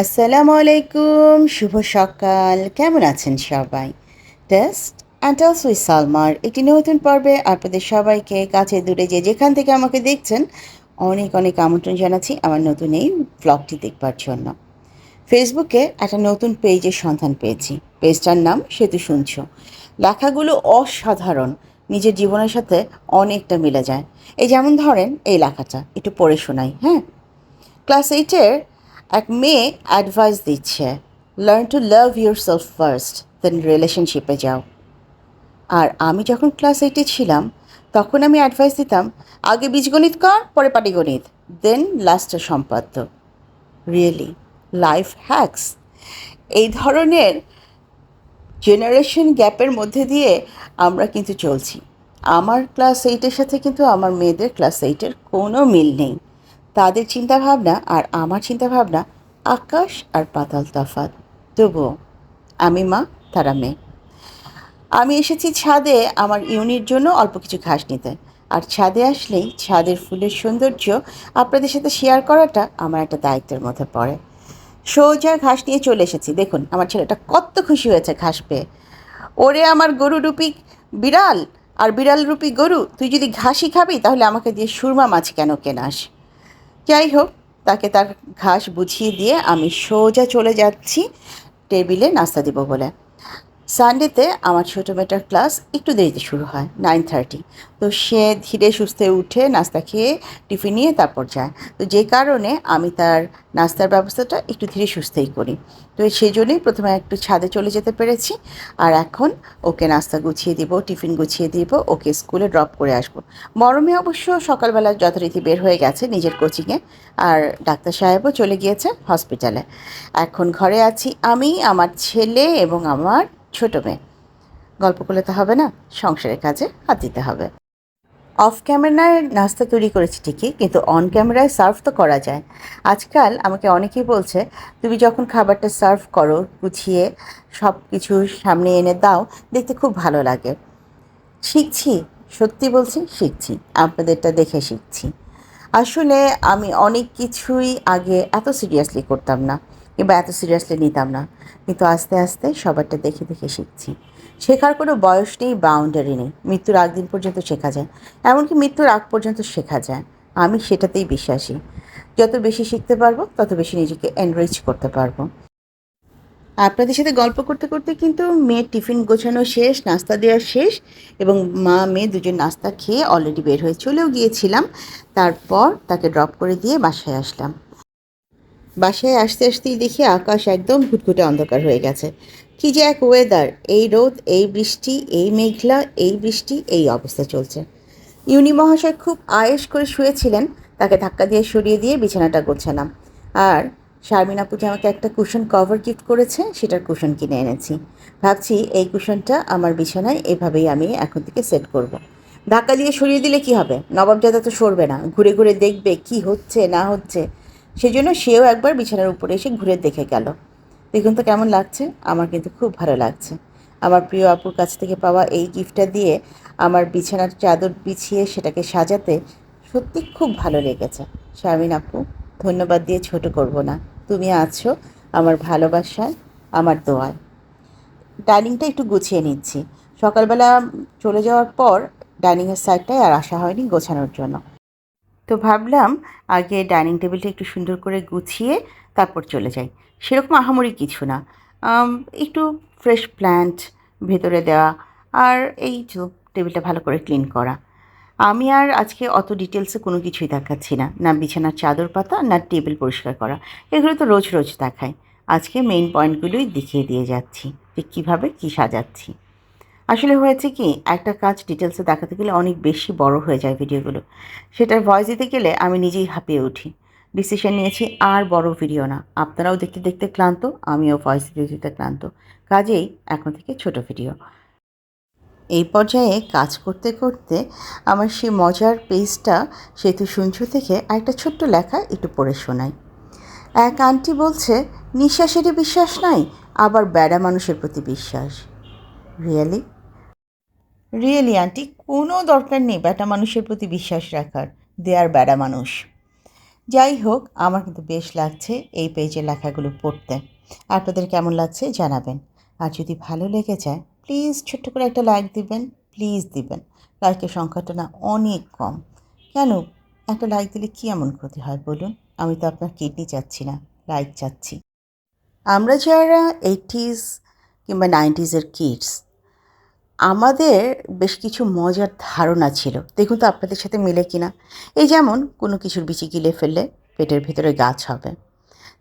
আসসালামু আলাইকুম শুভ সকাল। কেমন আছেন সবাই? টেস্ট অ্যান্ড অলসো সালমার একটি নতুন পর্বে আপনাদের সবাইকে কাছে দূরে যে যেখান থেকে আমাকে দেখছেন, অনেক অনেক আমন্ত্রণ জানাচ্ছি আমার নতুন এই ব্লগটি দেখবার জন্য। ফেসবুকে একটা নতুন পেজের সন্ধান পেয়েছি। পেজটার নাম সেতু শুনছ। লেখাগুলো অসাধারণ। নিজের জীবনের সাথে অনেকটা মিলে যায়। এই যেমন ধরেন এই লেখাটা, একটু পড়ে শোনাই হ্যাঁ? ক্লাস এইটের এক মেয়ে অ্যাডভাইস দিচ্ছে learn to love yourself first then রিলেশনশিপে যাও। আর আমি যখন ক্লাস এইটে ছিলাম, তখন আমি অ্যাডভাইস দিতাম, আগে বীজগণিত কর, পরে পাটিগণিত দেন লাস্টে সম্পাদ্য। রিয়েলি লাইফ হ্যাক্স এই ধরনের জেনারেশন গ্যাপের মধ্যে দিয়ে আমরা কিন্তু চলছি। আমার ক্লাস এইটের সাথে কিন্তু আমার মেয়েদের ক্লাস এইটের কোনো মিল নেই। তাদের চিন্তাভাবনা আর আমার চিন্তাভাবনা আকাশ আর পাতাল তফাৎ। তবুও, আমি মা, তারা মেয়ে। আমি এসেছি ছাদে আমার ইউনির জন্য অল্প কিছু ঘাস নিতে। আর ছাদে আসলেই ছাদের ফুলের সৌন্দর্য আপনাদের সাথে শেয়ার করাটা আমার একটা দায়িত্বের মধ্যে পড়ে। সোজা ঘাস নিয়ে চলে এসেছি। দেখুন, আমার ছেলেটা কত খুশি হয়েছে ঘাস পেয়ে। ওরে আমার গরু রূপী বিড়াল আর বিড়াল রূপী গরু, তুই যদি ঘাসই খাবি তাহলে আমাকে দিয়ে সুরমা মাছ কেন কেনাস? যাই হোক তাকে তার ঘাস বুঝিয়ে দিয়ে আমি সোজা চলে যাচ্ছি টেবিলে নাস্তা দিব বলে। সানডেতে আমার ছোটো মেয়েটার ক্লাস একটু দেরিতে শুরু হয় নাইন থার্টি তো সে ধীরে সুস্থে উঠে নাস্তা খেয়ে টিফিন নিয়ে তারপর যায়। তো যে কারণে আমি তার নাস্তার ব্যবস্থাটা একটু ধীরে সুস্থেই করি। তো সেই জন্যই প্রথমে একটু ছাদে চলে যেতে পেরেছি আর এখন ওকে নাস্তা গুছিয়ে দিব, টিফিন গুছিয়ে দিব, ওকে স্কুলে ড্রপ করে আসব। মরমে অবশ্য সকালবেলা যথারীতি বের হয়ে গেছে নিজের কোচিংয়ে আর ডাক্তার সাহেবও চলে গিয়েছে হসপিটালে। এখন ঘরে আছি আমি, আমার ছেলে এবং আমার ছোট মেয়ে। গল্প করলে তো হবে না, সংসারের কাজে হাত দিতে হবে। অফ ক্যামেরায় নাস্তা তৈরি করেছি ঠিকই, কিন্তু অন ক্যামেরায় সার্ভ তো করা যায়। আজকাল আমাকে অনেকেই বলছে, তুমি যখন খাবারটা সার্ভ করো, গুছিয়ে সব কিছু সামনে এনে দাও, দেখতে খুব ভালো লাগে। শিখছি, সত্যি বলছি শিখছি, আপনাদেরটা দেখে শিখছি। আসলে আমি অনেক কিছুই আগে এত সিরিয়াসলি করতাম না। কিংবা এত সিরিয়াসলি নিতাম না। কিন্তু আস্তে আস্তে সবারটা দেখে দেখে শিখছি। শেখার কোনো বয়স নেই বাউন্ডারি নেই। মৃত্যুর আগ দিন পর্যন্ত শেখা যায়। এমনকি মৃত্যুর আগ পর্যন্ত শেখা যায়। আমি সেটাতেই বিশ্বাসী। যত বেশি শিখতে পারব, তত বেশি নিজেকে এনরিচ করতে পারব। আপনাদের সাথে গল্প করতে করতে কিন্তু মেয়ের টিফিন গোছানো শেষ, নাস্তা দেওয়া শেষ এবং মা, মেয়ে দুজন নাস্তা খেয়ে অলরেডি বের হয়ে চলেও গিয়েছিলাম। তারপর তাকে ড্রপ করে দিয়ে বাসায় আসলাম। বাসায় আসতে আসতেই দেখি আকাশ একদম ঘুটঘুটে অন্ধকার হয়ে গেছে। কি যে এক ওয়েদার এই রোদ, এই বৃষ্টি, এই মেঘলা, এই বৃষ্টি, এই অবস্থা চলছে। ইউনি মহাশয় খুব আয়েস করে শুয়েছিলেন, তাকে ধাক্কা দিয়ে সরিয়ে দিয়ে বিছানাটা গোছালাম। আর শারমিন যে আমাকে একটা কুশন কভার গিফট করেছে, সেটার কুশন কিনে এনেছি। ভাবছি এই কুশনটা আমার বিছানায় এভাবেই আমি এখন থেকে সেট করব। ধাক্কা দিয়ে সরিয়ে দিলে কি হবে? নবাবজাদা তো সরবে না। ঘুরে ঘুরে দেখবে কি হচ্ছে, না হচ্ছে। সেজন্য সেও একবার বিছানার উপরে এসে ঘুরে দেখে গেল। দেখুন তো কেমন লাগছে। আমার কিন্তু খুব ভালো লাগছে। আমার প্রিয় আপুর কাছ থেকে পাওয়া এই গিফটটা দিয়ে আমার বিছানার চাদর বিছিয়ে সেটাকে সাজাতে সত্যি খুব ভালো লেগেছে। শারমিন আপু, ধন্যবাদ দিয়ে ছোট করব না। তুমি আছো আমার ভালোবাসায়, আমার দোয়ায়। ডাইনিংটা একটু গুছিয়ে নিচ্ছি। সকালবেলা চলে যাওয়ার পর ডাইনিংয়ের সাইডটায় আর আসা হয়নি গোছানোর জন্য। তো ভাবলাম আগে ডাইনিং টেবিলটা একটু সুন্দর করে গুছিয়ে তারপর চলে যাই। সেরকম আহামরি কিছু না। একটু ফ্রেশ প্ল্যান্ট ভেতরে দেওয়া আর এই তো টেবিলটা ভালো করে ক্লিন করা। আমি আর আজকে অত ডিটেলসে কোনো কিছুই দেখাচ্ছি না। না বিছানার চাদর পাতা, না টেবিল পরিষ্কার করা। এগুলো তো রোজ রোজ দেখায় আজকে মেইন পয়েন্টগুলোই দেখিয়ে দিয়ে যাচ্ছি যে কীভাবে কী সাজাচ্ছি। আসলে হয়েছে কি, একটা কাজ ডিটেলসে দেখাতে গেলে অনেক বেশি বড় হয়ে যায় ভিডিওগুলো সেটার ভয়েস দিতে গেলে আমি নিজেই হাঁপিয়ে উঠি। ডিসিশন নিয়েছি, আর বড় ভিডিও না। আপনারাও দেখতে দেখতে ক্লান্ত, আমিও ভয়েস দিতে দিতে ক্লান্ত। কাজেই এখন থেকে ছোট ভিডিও এই পর্যায়ে কাজ করতে করতে আমার সেই মজার পেজটা সেতু শুনছু থেকে একটা ছোট্ট লেখা একটু পড়ে শোনাই। এক আন্টি বলছে, নিঃশ্বাসেরই বিশ্বাস নাই, আবার বেড়া মানুষের প্রতি বিশ্বাস। রিয়েলি রিয়েলি আন্টি কোনো দরকার নেই বেটা মানুষের প্রতি বিশ্বাস রাখার। দে আর বেড়া মানুষ। যাই হোক, আমার কিন্তু বেশ লাগছে এই পেজের লেখাগুলো পড়তে। আপনাদের কেমন লাগছে জানাবেন। আর যদি ভালো লেগে যায় প্লিজ ছোট্ট করে একটা লাইক দিবেন প্লিজ দিবেন। লাইকের সংখ্যাটা না অনেক কম। কেন? একটা লাইক দিলে কী এমন ক্ষতি হয় বলুন? আমি তো আপনার কিডনি চাচ্ছি না লাইক চাচ্ছি। আমরা যারা এইটিস কিংবা নাইনটিজের কিডস আমাদের বেশ কিছু মজার ধারণা ছিল। দেখুন তো আপনাদের সাথে মিলে কিনা। এই যেমন কোনো কিছুর বিচি গিলে ফেললে পেটের ভেতরে গাছ হবে।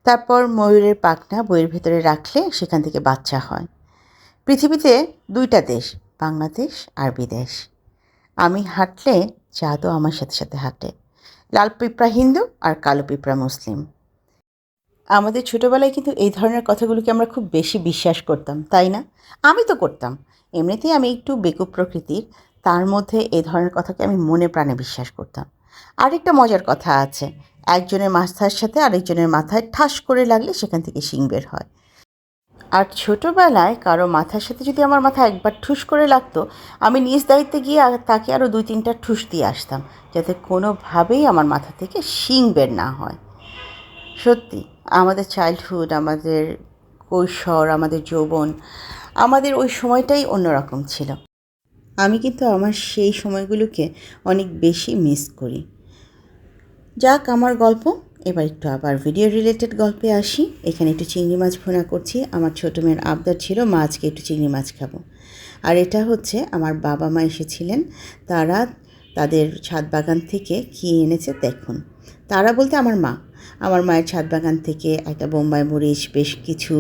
তারপর ময়ূরের পাখনা বইয়ের ভেতরে রাখলে সেখান থেকে বাচ্চা হয়। পৃথিবীতে দুইটা দেশ, বাংলাদেশ আর বিদেশ। আমি হাঁটলে চাঁদও আমার সাথে সাথে হাঁটে। লাল পিঁপড়া হিন্দু আর কালো পিঁপড়া মুসলিম। আমাদের ছোটোবেলায় কিন্তু এই ধরনের কথাগুলোকে আমরা খুব বেশি বিশ্বাস করতাম, তাই না? আমি তো করতাম। এমনিতেই আমি একটু বেকুব প্রকৃতির, তার মধ্যে এই ধরনের কথাকে আমি মনে প্রাণে বিশ্বাস করতাম। আরেকটা মজার কথা আছে, একজনের মাথার সাথে আরেকজনের মাথায় ঠাস করে লাগলে সেখান থেকে শিং বের হয়। আর ছোটোবেলায় কারও মাথার সাথে যদি আমার মাথা একবার ঠুস করে লাগতো, আমি নিজ দায়িত্বে গিয়ে তাকে আরও দুই তিনটা ঠুস দিয়ে আসতাম, যাতে কোনোভাবেই আমার মাথা থেকে শিং বের না হয়। সত্যি, আমাদের চাইল্ডহুড আমাদের কৈশোর আমাদের যৌবন আমাদের ওই সময়টাই অন্যরকম ছিল। আমি কিন্তু আমার সেই সময়গুলোকে অনেক বেশি মিস করি। যাক, আমার গল্প। এবার একটু আবার ভিডিও রিলেটেড গল্পে আসি। এখানে একটু চিংড়ি মাছ ভোনা করছি। আমার ছোটো মেয়ের আবদার ছিল, মা, আজকে একটু চিংড়ি মাছ খাব। আর এটা হচ্ছে আমার বাবা মা এসেছিলেন। তারা তাদের ছাদ বাগান থেকে কী এনেছে দেখুন। তারা বলতে আমার মা। আমার মায়ের ছাদ বাগান থেকে একটা বোম্বাই মরিচ, বেশ কিছু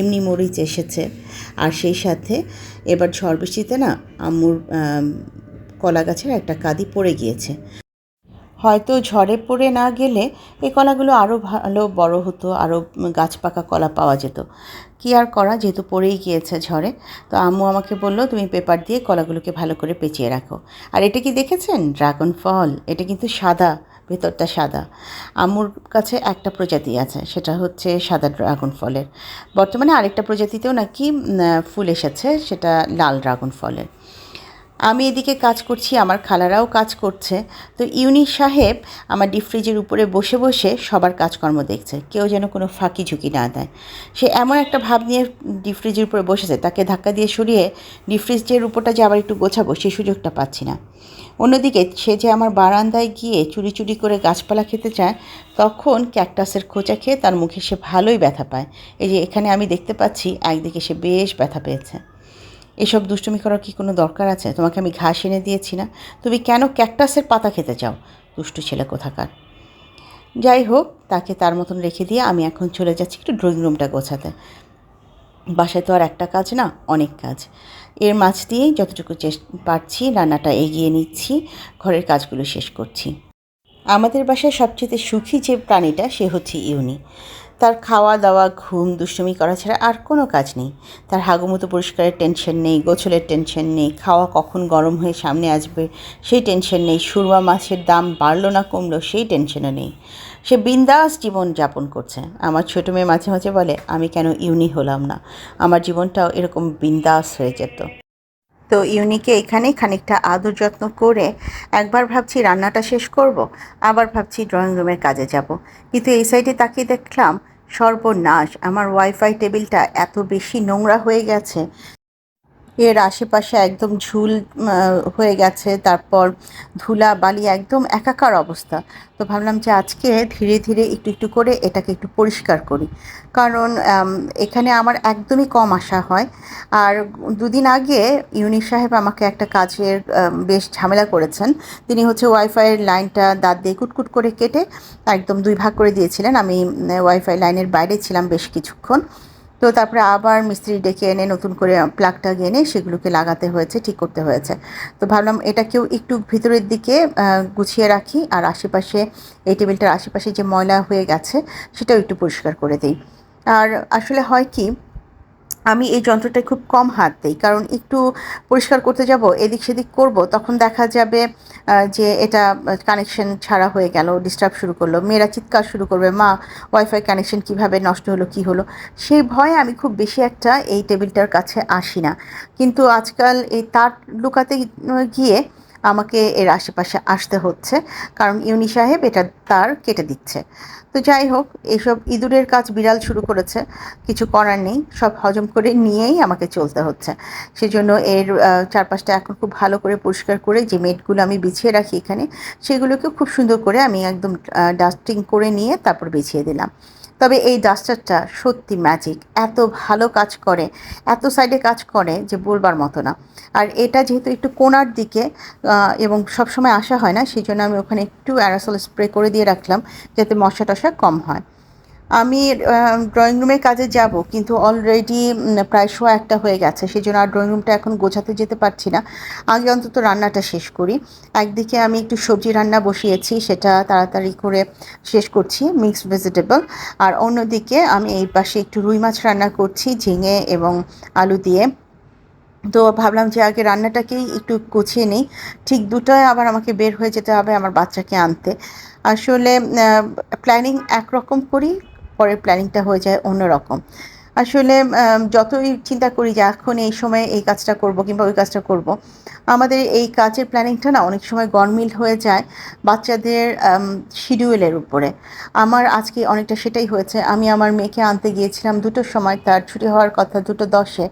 এমনি মরিচ এসেছে। আর সেই সাথে এবার ঝড় বৃষ্টিতে না আম্মুর কলা গাছের একটা কাদি পড়ে গিয়েছে। হয়তো ঝড়ে পড়ে না গেলে এই কলাগুলো আরও ভালো, বড় হতো আরও গাছ পাকা কলা পাওয়া যেত। কি আর করা, যেহেতু পড়েই গিয়েছে ঝড়ে, তো আম্মু আমাকে বলল, তুমি পেপার দিয়ে কলাগুলোকে ভালো করে পেঁচিয়ে রাখো। আর এটা কি দেখেছেন? ড্রাগন ফল, এটা কিন্তু সাদা। ভেতরটা সাদা। আম্মুর কাছে একটা প্রজাতি আছে, সেটা হচ্ছে সাদা ড্রাগন ফলের। বর্তমানে আরেকটা প্রজাতিতেও নাকি ফুল এসেছে, সেটা লাল ড্রাগন ফলের। আমি এদিকে কাজ করছি, আমার খালারাও কাজ করছে। তো ইউনি সাহেব আমার ডিপ ফ্রিজের উপরে বসে বসে সবার কাজকর্ম দেখছে, কেউ যেন কোনো ফাঁকি ঝুঁকি না দেয়। সে এমন একটা ভাব নিয়ে ডিপ ফ্রিজের উপরে বসেছে, তাকে ধাক্কা দিয়ে সরিয়ে ডিপ ফ্রিজের উপরটা যে আবার একটু গোছাবো সেই সুযোগটা পাচ্ছি না। অন্যদিকে সে যে আমার বারান্দায় গিয়ে চুরি চুরি করে গাছপালা খেতে চায়, তখন ক্যাকটাসের খোঁচা খেয়ে তার মুখে সে ভালোই ব্যথা পায়। এই যে এখানে আমি দেখতে পাচ্ছি, একদিকে সে বেশ ব্যথা পেয়েছে। এসব দুষ্টুমি করার কি কোনো দরকার আছে? তোমাকে আমি ঘাস এনে দিয়েছি না। তুমি কেন ক্যাকটাসের পাতা খেতে চাও? দুষ্টু ছেলে কোথাকার। যাই হোক, তাকে তার মতন রেখে দিয়ে আমি এখন চলে যাচ্ছি একটু ড্রয়িং রুমটা গোছাতে। বাসায় তো আর একটা কাজ না, অনেক কাজ। এর মাছ দিয়েই যতটুকু পারছি, রান্নাটা এগিয়ে নিচ্ছি, ঘরের কাজগুলো শেষ করছি। আমাদের বাসায় সবচেয়ে সুখী যে প্রাণীটা, সে হচ্ছে ইউনি। তার খাওয়া দাওয়া ঘুম, দুষ্টুমি করা ছাড়া আর কোনো কাজ নেই। তার হাগুমতো পরিষ্কারের টেনশন নেই, গোছলের টেনশন নেই, খাওয়া কখন গরম হয়ে সামনে আসবে, সেই টেনশন নেই, সুরমা মাছের দাম বাড়লো না, কমলো, সেই টেনশনও নেই। সে বিন্দাস জীবন যাপন করছে। আমার ছোটো মেয়ে মাঝে মাঝে বলে, আমি কেন ইউনি হলাম না? আমার জীবনটাও এরকম বিন্দাস হয়ে যেত। তো ইউনিকে এখানে খানিকটা আদর যত্ন করে একবার ভাবছি রান্নাটা শেষ করব, আবার ভাবছি ড্রয়িং রুমের কাজে যাব। কিন্তু এই সাইডে তাকিয়ে দেখলাম, সর্বনাশ, আমার ওয়াইফাই টেবিলটা এত বেশি নোংরা হয়ে গেছে। এর আশেপাশে একদম ঝুল হয়ে গেছে, তারপর ধুলা, বালি একদম একাকার অবস্থা। তো ভাবলাম যে আজকে ধীরে ধীরে একটু একটু করে এটাকে একটু পরিষ্কার করি। কারণ এখানে আমার একদমই কম আসা হয়। আর দুদিন আগে ইউনি সাহেব আমাকে একটা কাজের বেশ ঝামেলা করেছেন। তিনি হচ্ছে ওয়াইফাইয়ের লাইনটা দাঁত দিয়ে কুটকুট করে কেটে একদম দুই ভাগ করে দিয়েছিলেন। আমি ওয়াইফাই লাইনের বাইরে ছিলাম বেশ কিছুক্ষণ। তো তারপরে আবার মিস্ত্রি ডেকে এনে নতুন করে প্লাগটা এনে সেগুলোকে লাগাতে হয়েছে, ঠিক করতে হয়েছে। তো ভাবলাম এটাকেও একটু ভিতরের দিকে গুছিয়ে রাখি আর আশেপাশে, এই টেবিলটার আশেপাশে যে ময়লা হয়ে গেছে সেটাও একটু পরিষ্কার করে দিই। আর আসলে হয় কি আমি এই যন্ত্রটায় খুব কম হাত দিই। কারণ একটু পরিষ্কার করতে যাব, এদিক সেদিক করব, তখন দেখা যাবে যে এটা কানেকশন ছাড়া হয়ে গেল ডিস্টার্ব শুরু করল। মেয়েরা চিৎকার শুরু করবে, মা ওয়াইফাই কানেকশন কীভাবে নষ্ট হলো, কি হলো? সেই ভয়ে আমি খুব বেশি একটা এই টেবিলটার কাছে আসি না। কিন্তু আজকাল এই তার লুকাতে গিয়ে আমাকে এর আশেপাশে আসতে হচ্ছে, কারণ ইউনি সাহেব এটা তার কেটে দিচ্ছে। তো যাই হোক এইসব ইঁদুরের কাজ বিড়াল শুরু করেছে, কিছু করার নেই, সব হজম করে নিয়েই আমাকে চলতে হচ্ছে। সেজন্য এর চারপাশটা এখন খুব ভালো করে পরিষ্কার করে যে মেটগুলো আমি বিছিয়ে রাখি এখানে সেগুলোকে খুব সুন্দর করে আমি একদম ডাস্টিং করে নিয়ে তারপর বিছিয়ে দিলাম। তবে এই ডাস্টারটা সত্যি ম্যাজিক এত ভালো কাজ করে, এত সাইডে কাজ করে যে বলবার মতো না। আর এটা যেহেতু একটু কোনার দিকে এবং সবসময় আসা হয় না, সেই জন্য আমি ওখানে একটু অ্যারাসল স্প্রে করে দিয়ে রাখলাম, যাতে মশা টশা কম হয়। আমি ড্রয়িং রুমের কাজে যাব, কিন্তু অলরেডি প্রায় শো একটা হয়ে গেছে সেই জন্য আর ড্রয়িং রুমটা এখন গোছাতে যেতে পারছি না। আগে অন্তত রান্নাটা শেষ করি। একদিকে আমি একটু সবজি রান্না বসিয়েছি, সেটা তাড়াতাড়ি করে শেষ করছি মিক্সড ভেজিটেবল আর অন্যদিকে আমি এই পাশে একটু রুই মাছ রান্না করছি, ঝিঙে এবং আলু দিয়ে। তো ভাবলাম যে আগে রান্নাটাকেই একটু গুছিয়ে নিই। ঠিক দুটোয় আবার আমাকে বের হয়ে যেতে হবে আমার বাচ্চাকে আনতে। আসলে প্ল্যানিং একরকম করি পরের প্ল্যানিংটা হয়ে যায় অন্যরকম। আসলে যতই চিন্তা করি যে এখন এই সময় এই কাজটা করব কিংবা ওই কাজটা করব, আমাদের এই কাজের প্ল্যানিংটা না অনেক সময় গরমিল হয়ে যায় বাচ্চাদের শিডিউলের উপরে। আমার আজকে অনেকটা সেটাই হয়েছে। আমি আমার মেয়েকে আনতে গিয়েছিলাম দুটোর সময়, তার ছুটি হওয়ার কথা দুটো দশে।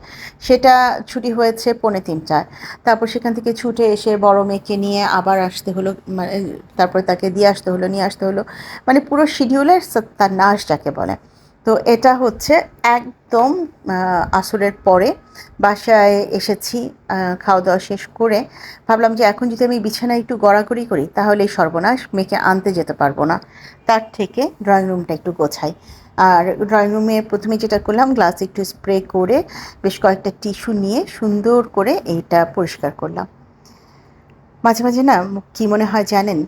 সেটা ছুটি হয়েছে পৌনে তিনটায়। তারপর সেখান থেকে ছুটে এসে বড় মেয়েকে নিয়ে আবার আসতে হলো মানে তারপরে তাকে দিয়ে আসতে হলো, নিয়ে আসতে হলো। মানে পুরো শিডিউলের তার নাশ যাকে বলে। তো এটা হচ্ছে একদম আসরের পরে বাসায় এসেছি খাওয়া দাওয়া শেষ করে ভাবলাম যে এখন যদি আমি বিছানায় একটু গড়াগড়ি করি তাহলে এই সর্বনাশ, মেয়েকে আনতে যেতে পারব না। তার থেকে ড্রয়িং রুমটা একটু গোছাই। আর ড্রয়িং রুমে প্রথমে যেটা করলাম গ্লাস একটু স্প্রে করে বেশ কয়েকটা টিস্যু নিয়ে সুন্দর করে এইটা পরিষ্কার করলাম। মাঝে মাঝে না কী মনে হয় জানেন,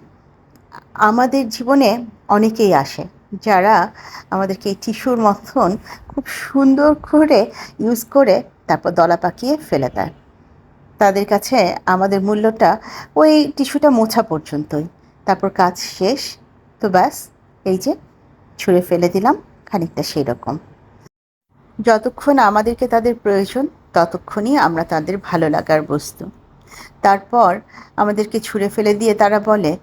আমাদের জীবনে অনেকেই আসে। যারা আমাদেরকে এই টিস্যুর মতন খুব সুন্দর করে ইউজ করে তারপর দলা পাকিয়ে ফেলে দেয়। তাদের কাছে আমাদের মূল্যটা ওই টিস্যুটা মোছা পর্যন্তই। তারপর কাজ শেষ। তো ব্যাস, এই যে ছুঁড়ে ফেলে দিলাম, খানিকটা সেই রকম যতক্ষণ আমাদেরকে তাদের প্রয়োজন, ততক্ষণই আমরা তাদের ভালো লাগার বস্তু। তারপর আমাদেরকে ছুঁড়ে ফেলে দিয়ে তারা বলে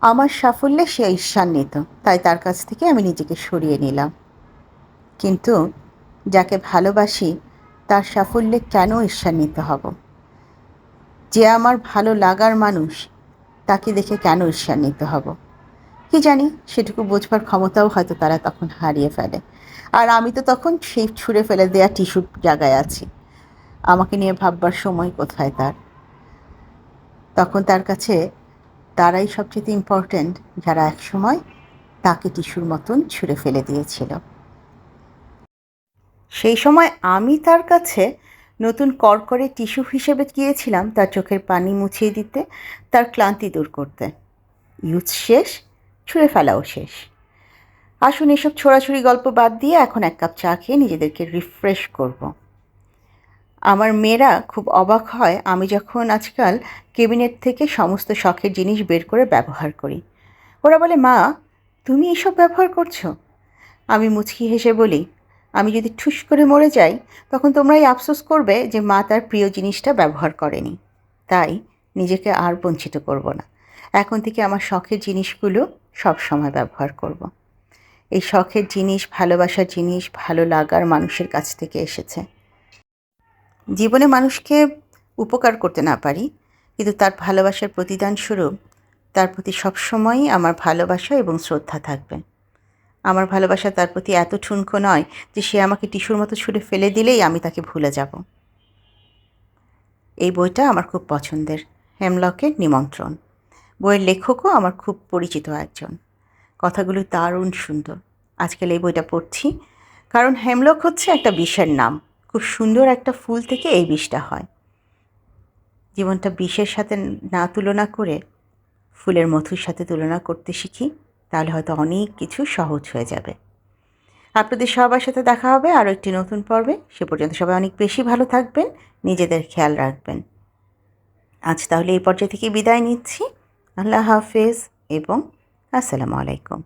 আমার সাফল্যে সে ঈর্ষান্বিত। তাই তার কাছ থেকে আমি নিজেকে সরিয়ে নিলাম। কিন্তু যাকে ভালোবাসি, তার সাফল্যে কেন ঈর্ষান্বিত হব? যে আমার ভালো লাগার মানুষ, তাকে দেখে কেন ঈর্ষান্বিত হব? কি জানি, সেটুকু বোঝবার ক্ষমতাও হয়তো তারা তখন হারিয়ে ফেলে। আর আমি তো তখন সেই ছুঁড়ে ফেলে দেওয়া টিস্যুর জায়গায় আছি। আমাকে নিয়ে ভাববার সময় কোথায় তার? তখন তার কাছে তারাই সবচেয়ে ইম্পর্ট্যান্ট যারা একসময় তাকে টিস্যুর মতন ছুঁড়ে ফেলে দিয়েছিল। সেই সময় আমি তার কাছে নতুন করকরে টিস্যু হিসেবে গিয়েছিলাম তার চোখের পানি মুছিয়ে দিতে, তার ক্লান্তি দূর করতে। ইউথ শেষ, ছুঁড়ে ফেলাও শেষ। আসুন এসব ছোড়াছুড়ি গল্প বাদ দিয়ে এখন এক কাপ চা খেয়ে নিজেদেরকে রিফ্রেশ করব। আমার মেয়েরা খুব অবাক হয় আমি যখন আজকাল কেবিনেট থেকে সমস্ত শখের জিনিস বের করে ব্যবহার করি। ওরা বলে, মা, তুমি এসব ব্যবহার করছ? আমি মুচকি হেসে বলি, আমি যদি ঠুস করে মরে যাই, তখন তোমরাই আফসোস করবে যে মা তার প্রিয় জিনিসটা ব্যবহার করেনি। তাই নিজেকে আর বঞ্চিত করব না। এখন থেকে আমার শখের জিনিসগুলো সব সময় ব্যবহার করব। এই শখের জিনিস, ভালোবাসার জিনিস ভালো লাগার মানুষের কাছ থেকে এসেছে। জীবনে মানুষকে উপকার করতে না পারি, কিন্তু তার ভালোবাসার প্রতিদান স্বরূপ তার প্রতি সবসময়ই আমার ভালোবাসা এবং শ্রদ্ধা থাকবে। আমার ভালোবাসা তার প্রতি এত ঠুনকো নয় যে সে আমাকে টিস্যুর মতো ছুঁড়ে ফেলে দিলেই আমি তাকে ভুলে যাব। এই বইটা আমার খুব পছন্দের, হেমলকের নিমন্ত্রণ। বইয়ের লেখকও আমার খুব পরিচিত একজন। কথাগুলো দারুণ সুন্দর। আজকাল এই বইটা পড়ছি, কারণ হেমলক হচ্ছে একটা বিষের নাম। খুব সুন্দর একটা ফুল থেকে এই বিষটা হয়। জীবনটা বিষের সাথে না তুলনা করে ফুলের মধুর সাথে তুলনা করতে শিখি, তাহলে হয়তো অনেক কিছু সহজ হয়ে যাবে। আপনাদের সবার সাথে দেখা হবে আরও একটি নতুন পর্বে। সে পর্যন্ত সবাই অনেক বেশি ভালো থাকবেন, নিজেদের খেয়াল রাখবেন। আজ তাহলে এই পর্যায়ে থেকে বিদায় নিচ্ছি। আল্লাহ হাফেজ এবং আসসালামু আলাইকুম।